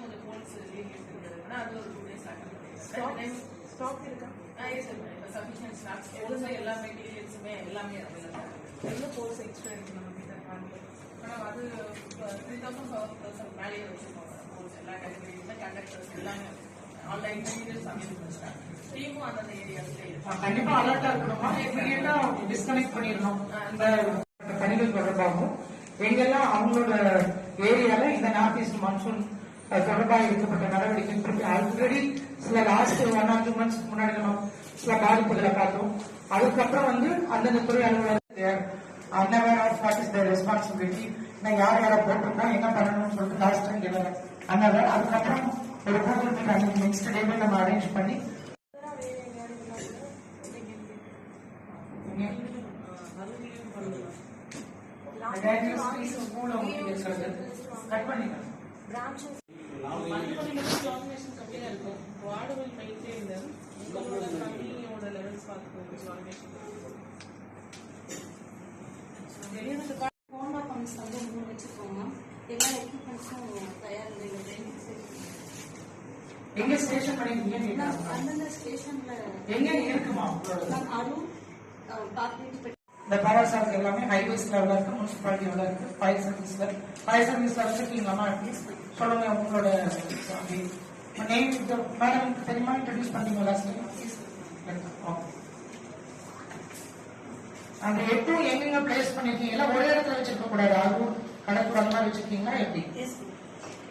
கொஞ்சம் police leave அது ஒரு டூ டேஸ் ஸ்டாக் ஆகும் ஸ்டாக் இருக்கா சஃபிஷியன்ட் ஸ்டாக்ஸ் எவ்வளோ எல்லா மெட்டீரியல்ஸுமே எல்லாமே அவைலபிள் எவ்வளோ கோர்ஸ் எக்ஸ்ட்ரா இருக்கு நம்ம கிட்ட? ஹேண்டில் ஆனால் அது த்ரீ தௌசண்ட் ஃபோர் தௌசண்ட் மேலேயே வச்சுருக்கோம் கோர்ஸ் எல்லா கேட்டகரியிலுமே கண்டக்டர்ஸ் எல்லாமே. ஆன்லைன் மெட்டீரியல்ஸ் அமைச்சு டீமும் அந்தந்த ஏரியாஸ்லேயே ஆஹ் கண்டிப்பா அலர்ட்டா இருக்கணுமா. இமீடியட்டா டிஸ்கனெக்ட் பண்ணிடணும். இந்த பணிகள் தொடர்பாகவும் எங்கெல்லாம் அவங்களோட ஏரியால இந்த நார்த் ஈஸ்ட் மான்சூன் தொடர்பாக எடுக்கப்பட்ட நடவடிக்கை. ஆல்ரெடி சில last one or two months முன்னாடி நம்ம சில பாதிப்புகளை பார்த்தோம். அதுக்கப்புறம் வந்து அந்தந்த துறை அலுவலர் answer of what is the responsibility நான் யார் யாரை போட்டிருக்கோம் என்ன பண்ணணும்னு சொல்லிட்டு லாஸ்ட் டைம் அன்னவேர் அதுக்கப்புறம் ஒரு கூகுள் மீட் அன்னைக்கு நெக்ஸ்ட் டேவே நம்ம அரேஞ்ச் பண்ணி இருக்கிறது கட் பண்ணிக்கலாம் ஹோண்டா பம்ப்ஸ் வந்து மூணு வச்சுருக்கோங்க எல்லா எக்யூப்மெண்ட்ஸும் தயார் இல்லை எங்க ஸ்டேஷன் பண்ணிருக்கீங்க நான் அந்தந்த ஸ்டேஷன்ல எங்க இருக்குமா அருண் பார்ட்னேட் இந்த பவர் எல்லாமே ஹைவேஸ் லெவல இருக்கு? முனிசிபாலிட்டி லெவல இருக்கு? ஃபயர் சர்வீஸ்ல ஃபயர் சர்வீஸ்ல வச்சிருக்கீங்களாமா அட்லீஸ்ட் சொல்லுங்க உங்களோட நேம் மேடம் தெரியுமா? இன்ட்ரடியூஸ் பண்ணீங்க லாஸ்ட் அந்த எட்டும் எங்கெங்க பிளேஸ் பண்ணிருக்கீங்களா? ஒரே இடத்துல வச்சிருக்க கூடாது அதுவும் கடற்கூட அந்த மாதிரி வச்சிருக்கீங்களா? எப்படி?